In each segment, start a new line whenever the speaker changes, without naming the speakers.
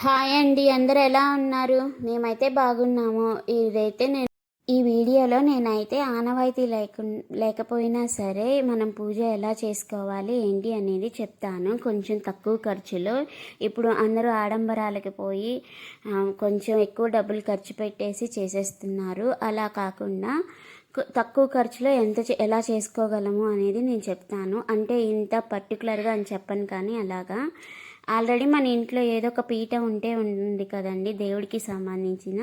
Hi అండి అందరు ఎలా ఉన్నారు? మేమైతే బాగున్నాము. ఇదైతే నేను ఈ వీడియోలో నేనైతే ఆనవాయితీ లేకు లేకపోయినా సరే మనం పూజ ఎలా చేసుకోవాలి ఏంటి అనేది చెప్తాను. కొంచెం తక్కువ ఖర్చులో. ఇప్పుడు అందరూ ఆడంబరాలకి పోయి కొంచెం ఎక్కువ డబ్బులు ఖర్చు పెట్టేసి చేసేస్తున్నారు. అలా కాకుండా తక్కువ ఖర్చులో ఎంత చే- ఎలా చేసుకోగలము అనేది నేను చెప్తాను. అంటే ఇంత పర్టికులర్గా అని చెప్పను కానీ అలాగా. ఆల్రెడీ మన ఇంట్లో ఏదో ఒక పీట ఉంటే ఉంది కదండి దేవుడికి సంబంధించిన.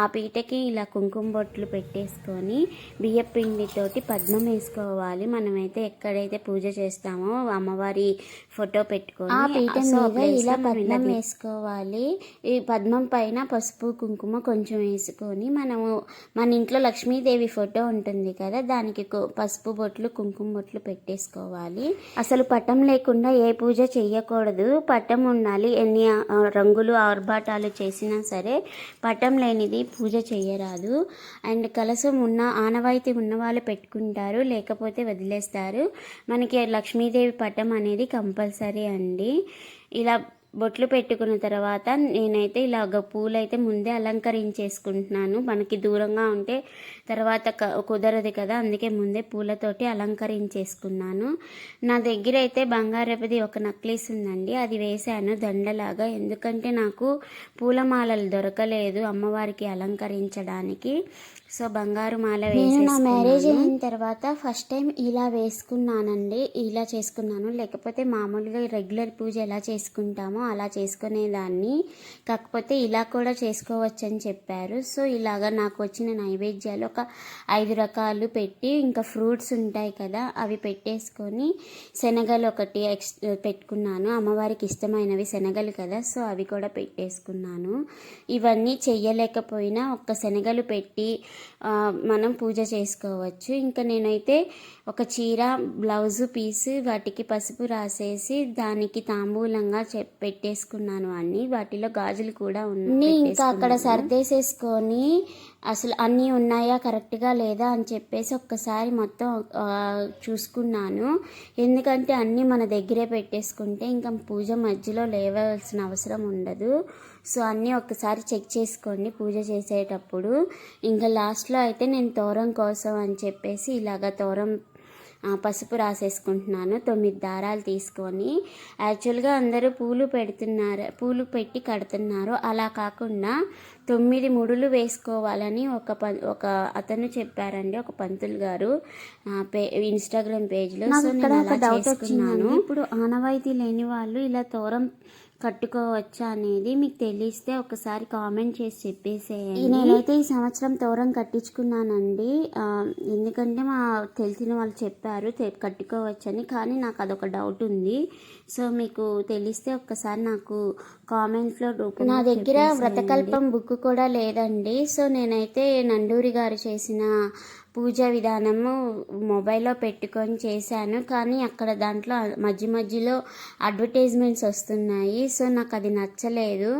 ఆ పీటకి ఇలా కుంకుమ బొట్లు పెట్టేసుకొని బియ్య పిండితోటి పద్మం వేసుకోవాలి. మనమైతే ఎక్కడైతే పూజ చేస్తామో అమ్మవారి ఫోటో పెట్టుకొని
ఆ పీట మీద ఇలా పద్మం వేసుకోవాలి.
ఈ పద్మం పైన పసుపు కుంకుమ కొంచెం వేసుకొని మనము మన ఇంట్లో లక్ష్మీదేవి ఫోటో ఉంటుంది కదా దానికి పసుపు బొట్లు కుంకుమ బొట్లు పెట్టేసుకోవాలి. అసలు పటం లేకుండా ఏ పూజ చెయ్యకూడదు. పట్టం ఉండాలి. ఎన్ని రంగులు ఆర్భాటాలు చేసినా సరే పట్టం లేనిది పూజ చేయరాదు. అండ్ కలసం ఉన్న ఆనవాయితీ ఉన్న వాళ్ళు పెట్టుకుంటారు లేకపోతే వదిలేస్తారు. మనకి లక్ష్మీదేవి పట్టం అనేది కంపల్సరీ అండి. ఇలా బొట్లు పెట్టుకున్న తర్వాత నేనైతే ఇలాగ పూలైతే ముందే అలంకరించేసుకుంటున్నాను. మనకి దూరంగా ఉంటే తర్వాత కుదరదు కదా అందుకే ముందే పూలతోటి అలంకరించేసుకున్నాను. నా దగ్గర అయితే బంగారపది ఒక నక్లీస్ ఉందండి అది వేశాను దండలాగా. ఎందుకంటే నాకు పూలమాలలు దొరకలేదు అమ్మవారికి అలంకరించడానికి. సో బంగారు మాల
నేను నా మ్యారేజ్ అయిన తర్వాత ఫస్ట్ టైం ఇలా వేసుకున్నానండి. ఇలా చేసుకున్నాను. లేకపోతే మామూలుగా రెగ్యులర్ పూజ ఎలా చేసుకుంటామో అలా చేసుకునేదాన్ని. కాకపోతే ఇలా కూడా చేసుకోవచ్చు అని చెప్పారు. సో ఇలాగా నాకు వచ్చిన నైవేద్యాలు ఒక ఐదు రకాలు పెట్టి ఇంకా ఫ్రూట్స్ ఉంటాయి కదా అవి పెట్టేసుకొని శనగలు ఒకటి ఎక్స్ పెట్టుకున్నాను. అమ్మవారికి ఇష్టమైనవి శనగలు కదా సో అవి కూడా పెట్టేసుకున్నాను. ఇవన్నీ చెయ్యలేకపోయినా ఒక్క శనగలు పెట్టి మనం పూజ చేసుకోవచ్చు. ఇంకా నేనైతే ఒక చీర బ్లౌజ్ పీస్ వాటికి పసుపు రాసేసి దానికి తాంబూలంగా పెట్టేసుకున్నాను అన్ని. వాటిలో గాజులు కూడా ఉన్నాయి ఇంకా అక్కడ సర్దేసేసుకొని అసలు అన్నీ ఉన్నాయా కరెక్ట్గా లేదా అని చెప్పేసి ఒక్కసారి మొత్తం చూసుకున్నాను. ఎందుకంటే అన్నీ మన దగ్గరే పెట్టేసుకుంటే ఇంకా పూజ మధ్యలో లేవలసిన అవసరం ఉండదు. సో అన్నీ ఒక్కసారి చెక్ చేసుకోండి పూజ చేసేటప్పుడు. ఇంకా లాస్ట్లో అయితే నేను తోరం కోసం అని చెప్పేసి ఇలాగ తోరం పసుపు రాసేసుకుంటున్నాను. తొమ్మిది దారాలు తీసుకొని యాక్చువల్గా అందరూ పూలు పెడుతున్నారు పూలు పెట్టి కడుతున్నారు. అలా కాకుండా తొమ్మిది ముడులు వేసుకోవాలని ఒక ప ఒక అతను చెప్పారండి ఒక పంతులు గారు పే ఇన్స్టాగ్రామ్ పేజ్లో. సో నేను అలా చేసుకున్నాను.
ఇప్పుడు ఆనవాయితీ లేని వాళ్ళు ఇలా తోరం కట్టుకోవచ్చా అనేది మీకు తెలిస్తే ఒకసారి కామెంట్ చేసి చెప్పేసేయండి. నేనైతే ఈ సంవత్సరం తోరం కట్టించుకున్నానండి. ఎందుకంటే మా తెలిసిన వాళ్ళు చెప్పారు కట్టుకోవచ్చని కానీ నాకు అదొక డౌట్ ఉంది. సో మీకు తెలిస్తే ఒక్కసారి నాకు కామెంట్లో
నా దగ్గర. వ్రతకల్పం బుక్ కూడా లేదండి. సో నేనైతే నండూరి గారు చేసిన పూజ విధానము మొబైల్లో పెట్టుకొని చేశాను. కానీ అక్కడ దాంట్లో మధ్య మధ్యలో అడ్వర్టైజ్మెంట్స్ వస్తున్నాయి. సో నాకు అది నచ్చలేదు.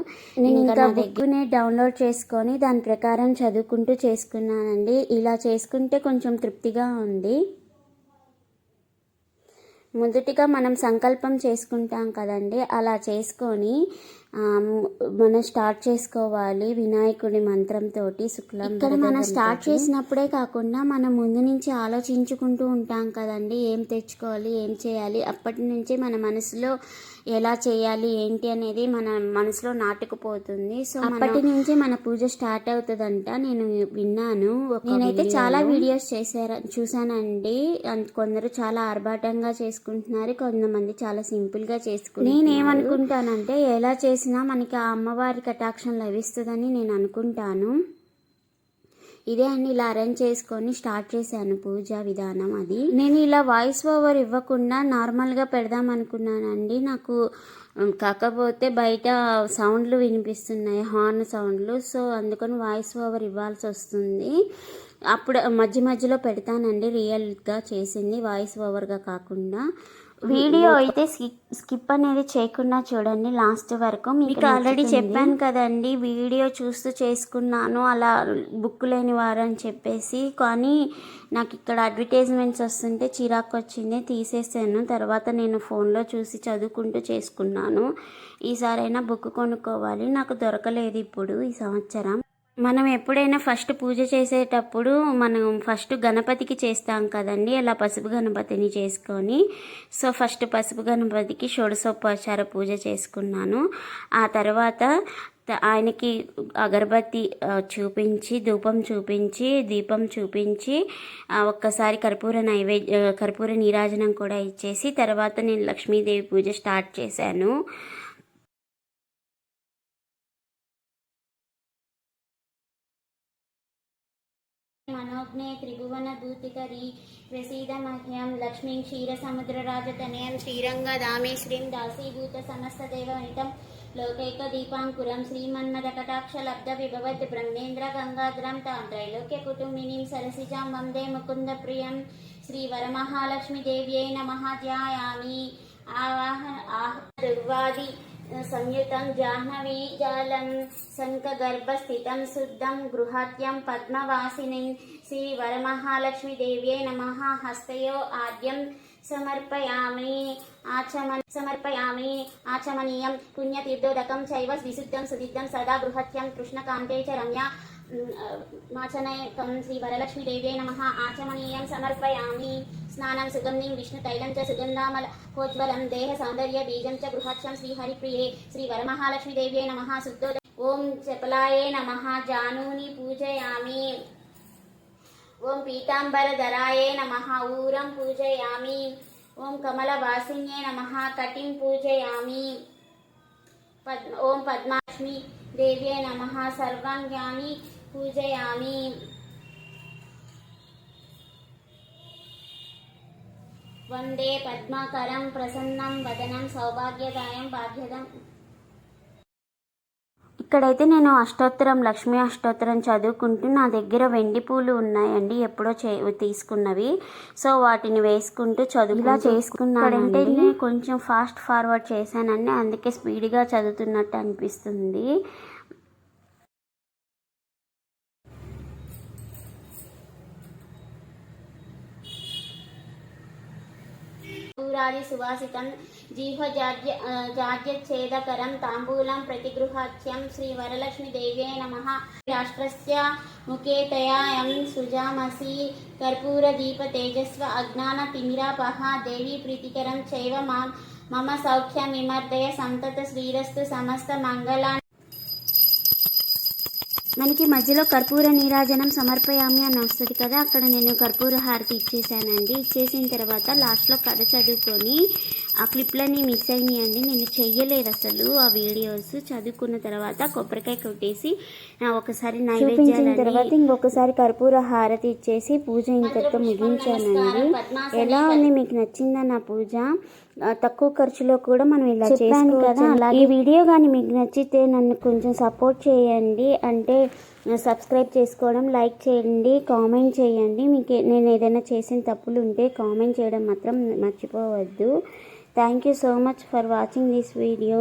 నేను ఇంకా బుక్ని డౌన్లోడ్ చేసుకొని దాని ప్రకారం చదువుకుంటూ చేసుకున్నానండి. ఇలా చేసుకుంటే కొంచెం తృప్తిగా ఉంది. మొదటిగా మనం సంకల్పం చేసుకుంటాం కదండి. అలా చేసుకొని మనం స్టార్ట్ చేసుకోవాలి వినాయకుడి మంత్రంతో శుక్లం
ఇక్కడ మనం స్టార్ట్. చేసినప్పుడే కాకుండా మనం ముందు నుంచి ఆలోచించుకుంటూ ఉంటాం కదండి ఏం తెచ్చుకోవాలి ఏం చేయాలి అప్పటి నుంచి మన మనసులో ఎలా చేయాలి ఏంటి అనేది మన మనసులో నాటుకుపోతుంది. సో అప్పటి నుంచి మన పూజ స్టార్ట్ అవుతుందంట. నేను విన్నాను నేనైతే చాలా వీడియోస్ చేశారు చూసానండి అన్- కొందరు చాలా ఆర్భాటంగా చేసుకుంటున్నారు కొంతమంది చాలా సింపుల్గా చేసుకుంటున్నారు. నేనేమనుకుంటానంటే ఎలా చేసినా మనకి ఆ అమ్మవారి కటాక్షం లభిస్తుందని నేను అనుకుంటాను. ఇదే అండి ఇలా అరేంజ్ చేసుకొని స్టార్ట్ చేశాను పూజ విధానం అది. నేను ఇలా వాయిస్ ఓవర్ ఇవ్వకుండా నార్మల్గా పెడదాం అనుకున్నానండి. నాకు కాకపోతే బయట సౌండ్లు వినిపిస్తున్నాయి హార్న్ సౌండ్లు సో అందుకని వాయిస్ ఓవర్ ఇవ్వాల్సి వస్తుంది. అప్పుడు మధ్య మధ్యలో పెడతానండి రియల్గా చేసింది వాయిస్ ఓవర్గా కాకుండా. వీడియో అయితే స్కిప్ అనేది చేయకుండా చూడండి లాస్ట్ వరకు మీకు ఆల్రెడీ చెప్పాను కదండి వీడియో చూస్తూ చేసుకున్నాను అలా బుక్ లేని వారు అని చెప్పేసి కానీ నాకు ఇక్కడ అడ్వర్టైజ్మెంట్స్ వస్తుంటే చిరాకు వచ్చింది తీసేసాను. తర్వాత నేను ఫోన్లో చూసి చదువుకుంటూ చేసుకున్నాను. ఈసారైనా బుక్ కొనుక్కోవాలి నాకు దొరకలేదు ఇప్పుడు ఈ సంవత్సరం. మనం ఎప్పుడైనా ఫస్ట్ పూజ చేసేటప్పుడు మనం ఫస్ట్ గణపతికి చేస్తాం కదండి అలా పసుపు గణపతిని చేసుకొని. సో ఫస్ట్ పసుపు గణపతికి షోడశోపచార పూజ చేసుకున్నాను. ఆ తర్వాత ఆయనకి అగరబత్తి చూపించి ధూపం చూపించి దీపం చూపించి ఒక్కసారి కర్పూర నైవేద్య కర్పూర నీరాజనం కూడా ఇచ్చేసి తర్వాత నేను లక్ష్మీదేవి పూజ స్టార్ట్ చేశాను. మనోజ్ఞే త్రిభువన భూతికరి ప్రసీద మహ్యం లక్ష్మీ క్షీర సముద్ర రాజతనయం శ్రీరంగ దామేశ్వరీం దాసీభూత సమస్త దేవహితం లోకైక దీపాంకురం శ్రీమన్మద కటాక్ష లబ్ధ విభవత్ బ్రహ్మేంద్ర గంగాధరం తాం త్రైలోక్య కుటుంబినీం సరసిజాం వందే ముకుంద ప్రియం శ్రీ వరమహాలక్ష్మి దేవ్యై నమః ధ్యాయామి. ఆవాహ ఆహ దుర్వాది. సంయుతం జాహ్నవీ జాలం శంఖగర్భస్థితం శుద్ధం గృహాత్యం పద్మవాసిని శ్రీ వరమహాలక్ష్మీదేవ్యై నమ హస్తయో ఆద్యం సమర్పయామి ఆచమన్ సమర్పయామి ఆచమనీయం పుణ్యతీర్థోదకం చైవ విశుద్ధం సుదిద్ధం సదా బృహత్యం కృష్ణకాంతే చ రమ్య మాచనయకం శ్రీ వరలక్ష్మి దేవ్యై నమః ఆచమనీయం సమర్పయామి స్నానం సుగంధిం విష్ణు తైలం చ సుగంధామల హోజ్వలం దేహ సౌందర్య బీజం చ బృహత్సం శ్రీ హరిప్రియే శ్రీ వరమహాలక్ష్మి దేవ్యై నమః శుద్ధోద ఓం చపలాయే నమః జానూని పూజయామి ఓం పీతాంబరధరాయే నమః ఊరం పూజయామి ఓం కమలవాసిన్యే నమః కటిం పూజయామి పూజయామి. వందే పద్మాకరం ప్రసన్నం వదనం సౌభాగ్యదాయం భాగ్యదం ఇక్కడైతే నేను అష్టోత్తరం లక్ష్మీ అష్టోత్తరం చదువుకుంటూ నా దగ్గర వెండి పూలు ఉన్నాయండి ఎప్పుడో చే తీసుకున్నవి. సో వాటిని వేసుకుంటూ చదువు ఇలా చేసుకున్నానంటే నేను కొంచెం ఫాస్ట్ ఫార్వర్డ్ చేశానండి అందుకే స్పీడ్గా చదువుతున్నట్టు అనిపిస్తుంది. పూరాది సువాసితం జీహ్వజాడ్య ఆ, జాడ్యచ్ఛేదకరం తాంబూలం ప్రతిగృహాత్యం శ్రీ వరలక్ష్మి దేవ్యై నమః. రాష్ట్రస్య ముఖేతయాయం సుజామసి కర్పూర దీప తేజస్వ అజ్ఞాన తిమిరాపహ దేవీ ప్రీతికరం చైవ మా మమ సౌఖ్యం విమర్దయ సంతత శ్రీరస్తు సమస్త మంగళ మనకి మధ్యలో కర్పూర నీరాజనం సమర్పయామి అని వస్తుంది కదా అక్కడ నేను కర్పూర హారతి ఇచ్చేసానండి. ఇచ్చేసిన తర్వాత లాస్ట్లో కథ చదువుకొని ఆ క్లిప్లన్నీ మిస్ అయినాయండి. నేను చెయ్యలేదు అసలు ఆ వీడియోస్. చదువుకున్న తర్వాత కొబ్బరికాయ కొట్టేసి ఒకసారి నైవేద్యం తర్వాత ఇంకొకసారి కర్పూర హారతి ఇచ్చేసి పూజ ఇంతటితో ముగించానండి. ఎలా ఉంది? మీకు నచ్చిందా నా పూజ? తక్కువ ఖర్చులో కూడా మనం ఇలా చేసుకోవచ్చు కదా అలాగే ఈ వీడియో కానీ మీకు నచ్చితే నన్ను కొంచెం సపోర్ట్ చేయండి. అంటే సబ్స్క్రైబ్ చేసుకోవడం లైక్ చేయండి కామెంట్ చేయండి. మీకు నేను ఏదైనా చేసిన తప్పులు ఉంటే కామెంట్ చేయడం మాత్రం మర్చిపోవద్దు. Thank you so much for watching this video.